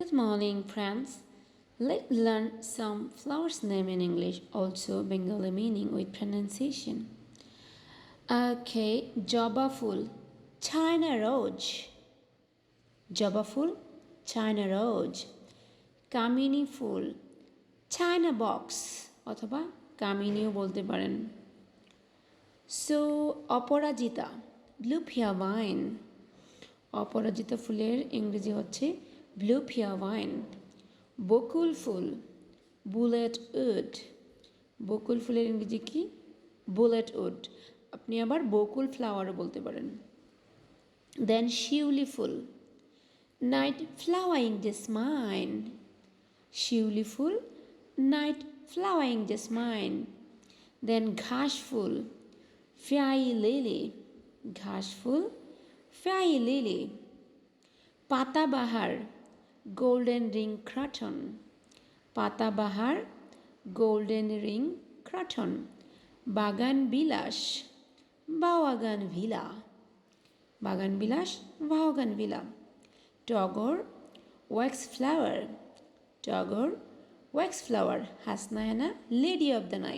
Good morning, friends. Let's learn some flowers name in English, also Bengali meaning with pronunciation. Okay, জবা ফুল China rose. জবা ফুল China rose. কামিনী ফুল China box অথবা কামিনীও বলতে পারেন so অপরাজিতা ব্লুফিয়া wine অপরাজিতা ফুলের ইংরেজি হচ্ছে ব্লুফিয়া ওয়াইন বকুল ফুল বুলেট উড বকুল ফুলের ইংরেজি কি? বুলেট উড আপনি আবার বকুল ফ্লাওয়ারও বলতে পারেন। দেন শিউলি ফুল নাইট ফ্লাওয়ারিং জেসমাইন শিউলি ফুল নাইট ফ্লাওয়ারিং জেসমাইন দেন ঘাস ফুল ফ্যাই লিলি ঘাস ফুল ফ্যাই লিলি পাতাবাহার গোল্ডেন রিং ক্রাটন পাতাবাহার গোল্ডেন রিং ক্রাটন বাগান বিলাস বাওয়াগান ভিলা বাগান বিলাস বাওয়াগান ভিলা টগর ওয়াক্স ফ্লাওয়ার টগর ওয়াক্স ফ্লাওয়ার হাসনায়না লেডি অফ দ্য নাইট